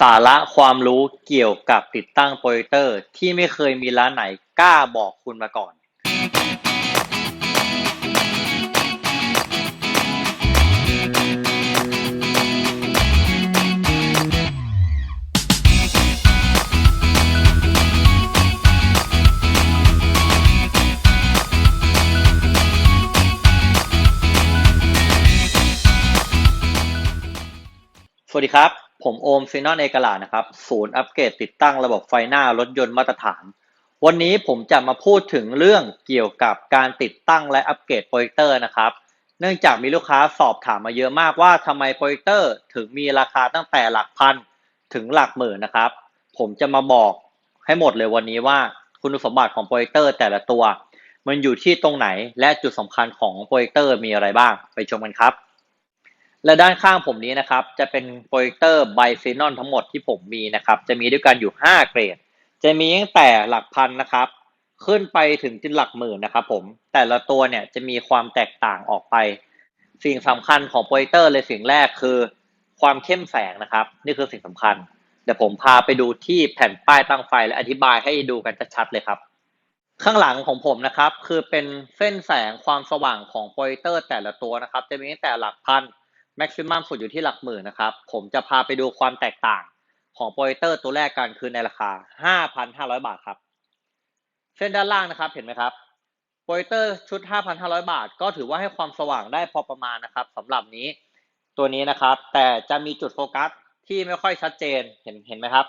สาระความรู้เกี่ยวกับติดตั้งโปรเจคเตอร์ที่ไม่เคยมีร้านไหนกล้าบอกคุณมาก่อน สวัสดีครับ ผมโอมซีนอนเอกลานะครับ ศูนย์อัปเกรดติดตั้งระบบไฟหน้ารถยนต์มาตรฐาน วันนี้ผมจะมาพูดถึงเรื่องเกี่ยวกับการติดตั้งและอัปเกรดโปรเจคเตอร์นะครับ เนื่องจากมีลูกค้าสอบถามมาเยอะมากว่าทำไมโปรเจคเตอร์ถึงมีราคาตั้งแต่หลักพันถึงหลักหมื่นนะครับ ผมจะมาบอกให้หมดเลยวันนี้ว่าคุณสมบัติของโปรเจคเตอร์แต่ละตัว มันอยู่ที่ตรงไหนและจุดสำคัญของโปรเจคเตอร์มีอะไรบ้างไปชมกันครับ และด้านข้างผมนี้นะครับ จะเป็นโปรเจคเตอร์ไบซีนอนทั้งหมดที่ผมมีนะครับ จะมีด้วยกันอยู่ 5 เกรด จะมีตั้งแต่หลักพันนะครับ ขึ้นไปถึงจนหลักหมื่นนะครับผม แต่ละตัวเนี่ยจะมีความแตกต่างออกไป สิ่งสำคัญของโปรเจคเตอร์เลยสิ่งแรกคือ ความเข้มแสงนะครับ นี่คือสิ่งสำคัญ เดี๋ยวผมพาไปดูที่แผ่นป้ายตั้งไฟและอธิบายให้ดูกันชัดๆเลยครับ ข้างหลังของผมนะครับ คือเป็นเส้นแสงความสว่างของโปรเจคเตอร์แต่ละตัวนะครับ จะมีตั้งแต่หลักพัน แม็กซิมัมสุดอยู่ที่หลักหมื่นนะครับ ผมจะพาไปดูความแตกต่างของโปรเจคเตอร์ตัวแรกกันคือในราคา 5,500 บาทครับ เส้นด้านล่างนะครับเห็นไหมครับโปรเจคเตอร์ชุด 5,500 บาท ก็ถือว่าให้ความสว่างได้พอประมาณนะครับสำหรับนี้ตัวนี้นะครับ แต่จะมีจุดโฟกัสที่ไม่ค่อยชัดเจนเห็นเห็นไหมครับ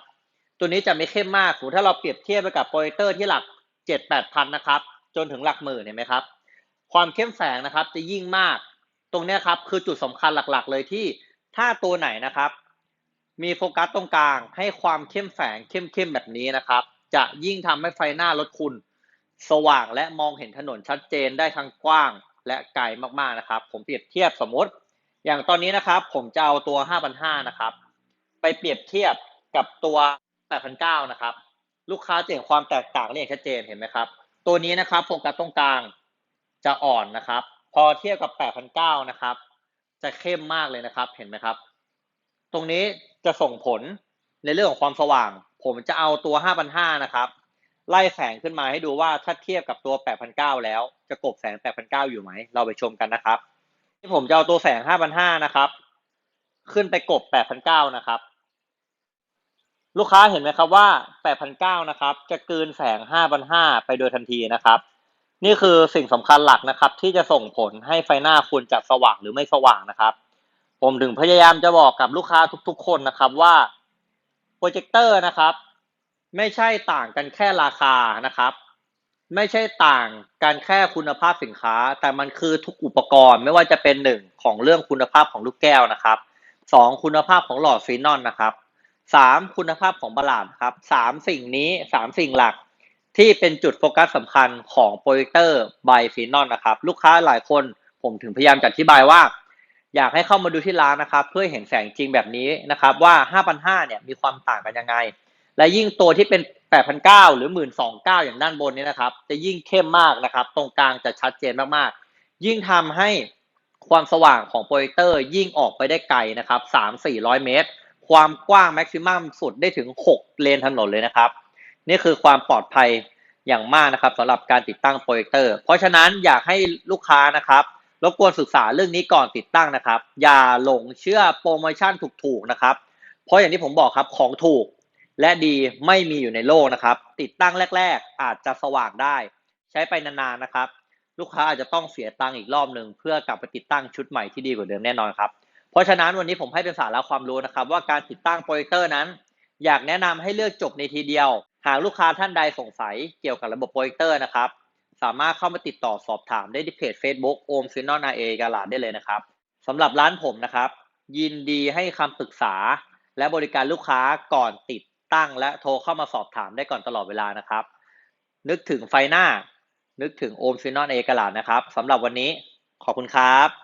ตัวนี้จะไม่เข้มมากถ้าเราเปรียบเทียบไปกับโปรเจคเตอร์ที่หลัก 7-8พันนะครับ จนถึงหลักหมื่นเห็นไหมครับ ความเข้มแสงนะครับจะยิ่งมาก ตรงนี้ครับคือจุดสำคัญหลักๆ เลยที่ถ้าตัวไหนนะครับ มีโฟกัสตรงกลาง ให้ความเข้มแสงเข้มๆแบบนี้นะครับ จะยิ่งทำให้ไฟหน้ารถคุณ สว่างและมองเห็นถนนชัดเจนได้ทั้งกว้างและไกลมากๆนะครับ ผมเปรียบเทียบสมมติ อย่างตอนนี้นะครับ ผมจะเอาตัว 5,500นะครับ ไปเปรียบเทียบกับตัว 8,900นะครับ ลูกค้าจะเห็นความแตกต่างได้อย่างชัดเจนเห็นไหมครับ ตัวนี้นะครับโฟกัสตรงกลางจะอ่อนนะครับ พอเทียบกับ 8,900 นะครับ จะเข้มมากเลยนะครับ เห็นไหมครับ ตรงนี้จะส่งผลในเรื่องของความสว่าง ผมจะเอาตัว 5,500 นะครับ ไล่แสงขึ้นมาให้ดูว่าถ้าเทียบกับตัว 8,900 แล้ว จะกบแสง 8,900 อยู่ไหม เราไปชมกันนะครับ ที่ผมจะเอาตัวแสง 5,500 นะครับ ขึ้นไปกบ 8,900 นะครับ ลูกค้าเห็นไหมครับว่า 8,900 นะครับ จะเกลืนแสง 5,500 ไปโดยทันทีนะครับ นี่คือสิ่งสำคัญหลักนะครับ ที่จะส่งผลให้ไฟหน้าคุณจะสว่างหรือไม่สว่างนะครับ ผมถึงพยายามจะบอกกับลูกค้าทุกๆ คนนะครับว่าโปรเจคเตอร์นะครับ ไม่ใช่ต่างกันแค่ราคานะครับ ไม่ใช่ต่างกันแค่คุณภาพสินค้า แต่มันคือทุกอุปกรณ์ไม่ว่าจะเป็นหนึ่งของเรื่องคุณภาพของลูกแก้วนะครับสองคุณภาพของหลอดฟีนอลนะครับสามคุณภาพของบาลานครับสามสิ่งนี้สามสิ่งหลัก ที่เป็นจุดโฟกัสสำคัญของโปรเจคเตอร์ไบฟีนอลนะครับ ลูกค้าหลายคนผมถึงพยายามจะอธิบายว่า อยากให้เข้ามาดูที่ร้านนะครับ เพื่อเห็นแสงจริงแบบนี้นะครับ ว่า 5,500เนี่ยมีความต่างกันยังไง และยิ่งตัวที่เป็น 8,900 หรือ 12,900 อย่างด้านบนนี้นะครับ จะยิ่งเข้มมากนะครับ ตรงกลางจะชัดเจนมากๆ ยิ่งทำให้ความสว่างของโปรเจคเตอร์ยิ่งออกไปได้ไกลนะครับ3-400 เมตร ความกว้างแม็กซิมัมสุดได้ถึง 6 เลนถนนเลยนะครับ นี่คือความปลอดภัยอย่างมากนะครับสำหรับการติดตั้งโปรเจคเตอร์เพราะฉะนั้นอยากให้ลูกค้านะครับรบกวนศึกษาเรื่องนี้ก่อนติดตั้งนะครับ อย่าหลงเชื่อโปรโมชั่นถูกๆนะครับ เพราะอย่างที่ผมบอกครับของถูกและดีไม่มีอยู่ในโลกนะครับ ติดตั้งแรก ๆ อาจจะสว่างได้ ใช้ไปนานๆนะครับ ลูกค้าอาจจะต้องเสียตังค์อีกรอบหนึ่งเพื่อกลับไปติดตั้งชุดใหม่ที่ดีกว่าเดิมแน่นอนครับเพราะฉะนั้นวันนี้ผมให้เป็นสาระความรู้นะครับ ว่าการติดตั้งโปรเจคเตอร์นั้น อยากแนะนำให้เลือกจบในทีเดียว หากลูกค้าท่านใดสงสัยเกี่ยวกับระบบโปรเจคเตอร์นะครับ สามารถเข้ามาติดต่อสอบถามได้ที่เพจ Facebook โอมซินอนอาเอกาลาดได้เลยนะครับสำหรับร้านผมนะครับ ยินดีให้คำปรึกษา และบริการลูกค้าก่อนติดตั้ง และโทรเข้ามาสอบถามได้ก่อนตลอดเวลานะครับ นึกถึงไฟหน้า นึกถึงโอมซินอนเอกาลาดนะครับสำหรับวันนี้ขอบคุณครับ